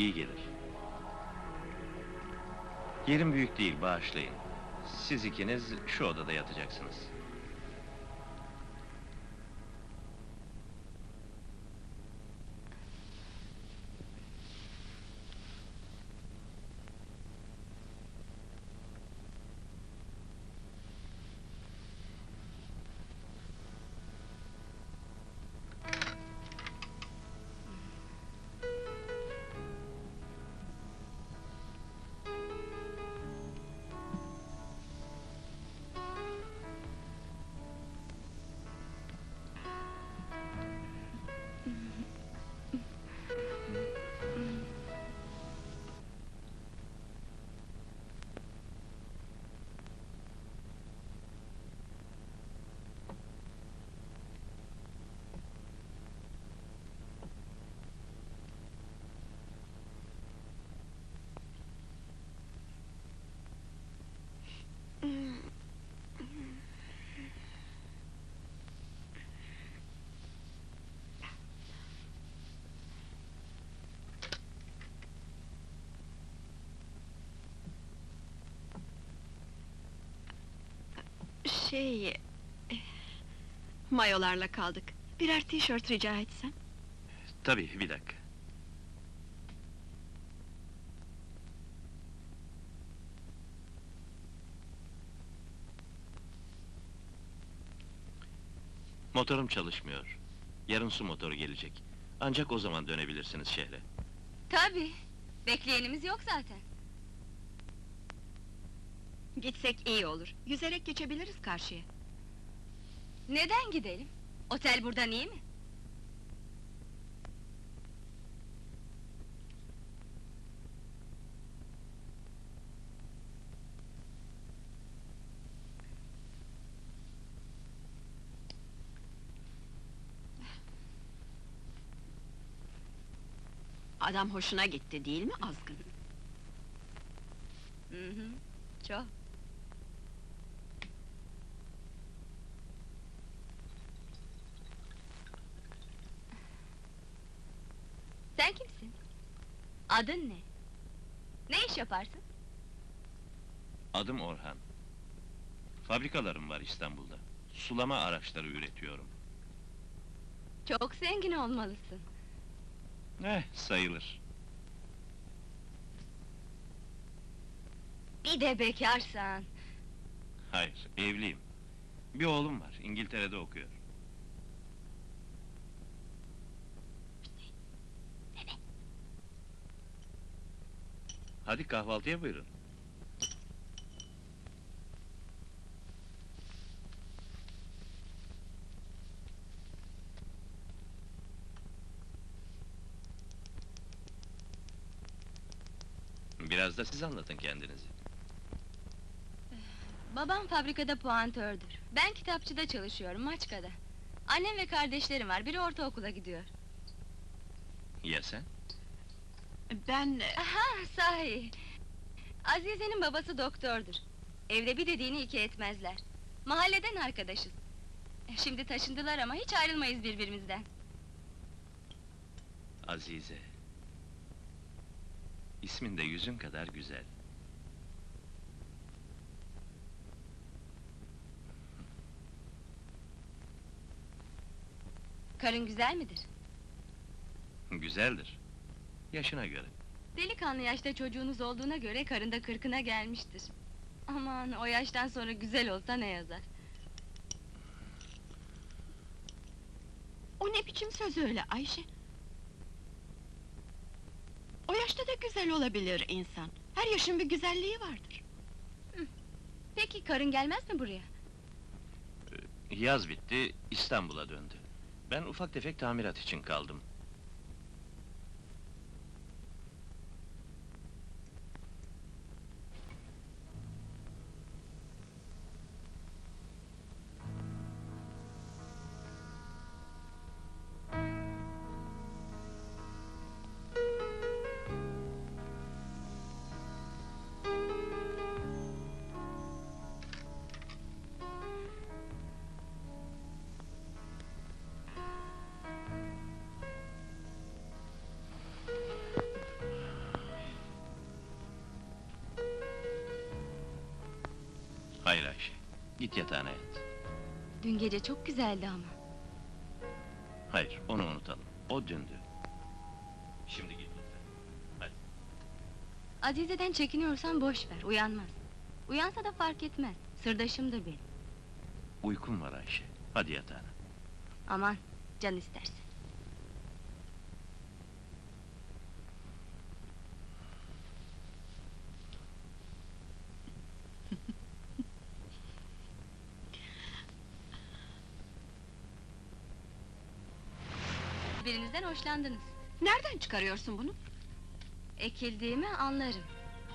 iyi gelir. Yerim büyük değil, bağışlayın. Siz ikiniz şu odada yatacaksınız. Şey... eh, Mayolarla kaldık. Birer tişört rica etsem. Tabii, bir dakika. Motorum çalışmıyor. Yarın su motoru gelecek. Ancak o zaman dönebilirsiniz şehre. Tabii. Bekleyenimiz yok zaten. Gitsek iyi olur. Yüzerek geçebiliriz karşıya. Neden gidelim? Otel buradan iyi mi? Adam hoşuna gitti değil mi azgın? Hı hı. Çok. Sen kimsin? Adın ne? Ne iş yaparsın? Adım Orhan. Fabrikalarım var İstanbul'da. Sulama araçları üretiyorum. Çok zengin olmalısın. Eh, sayılır. Bir de bekarsan. Hayır, evliyim. Bir oğlum var, İngiltere'de okuyor. Hadi kahvaltıya buyurun. Biraz da siz anlatın kendinizi. Babam fabrikada puantördür. Ben kitapçıda çalışıyorum, Maçka'da. Annem ve kardeşlerim var, biri ortaokula gidiyor. Ya sen? Ben... Aha, sahi! Azize'nin babası doktordur. Evde bir dediğini iki etmezler. Mahalleden arkadaşız. Şimdi taşındılar ama hiç ayrılmayız birbirimizden. Azize. İsmin de yüzün kadar güzel. Karın güzel midir? Güzeldir. Yaşına göre. Delikanlı yaşta çocuğunuz olduğuna göre karın da kırkına gelmiştir. Aman o yaştan sonra güzel olsa ne yazar? O ne biçim söz öyle Ayşe? O yaşta da güzel olabilir insan. Her yaşın bir güzelliği vardır. Peki karın gelmez mi buraya? Yaz bitti, İstanbul'a döndü. Ben ufak tefek tamirat için kaldım. Hayır Ayşe, git yatağına yat. Dün gece çok güzeldi ama. Hayır, onu unutalım. O dündü. Şimdi git lütfen. Azize'den çekiniyorsan boş ver, uyanmaz. Uyansa da fark etmez, sırdaşımdır benim. Uykum var Ayşe. Hadi yatağına. Aman, can istersen. Birinizden hoşlandınız. Nereden çıkarıyorsun bunu? Ekildiğimi anlarım.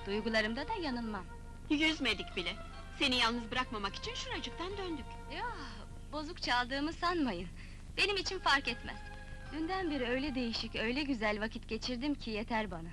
Duygularımda da yanılmam. Yüzmedik bile. Seni yalnız bırakmamak için şuracıktan döndük. Ya, bozuk çaldığımı sanmayın. Benim için fark etmez. Dünden beri öyle değişik, öyle güzel vakit geçirdim ki yeter bana.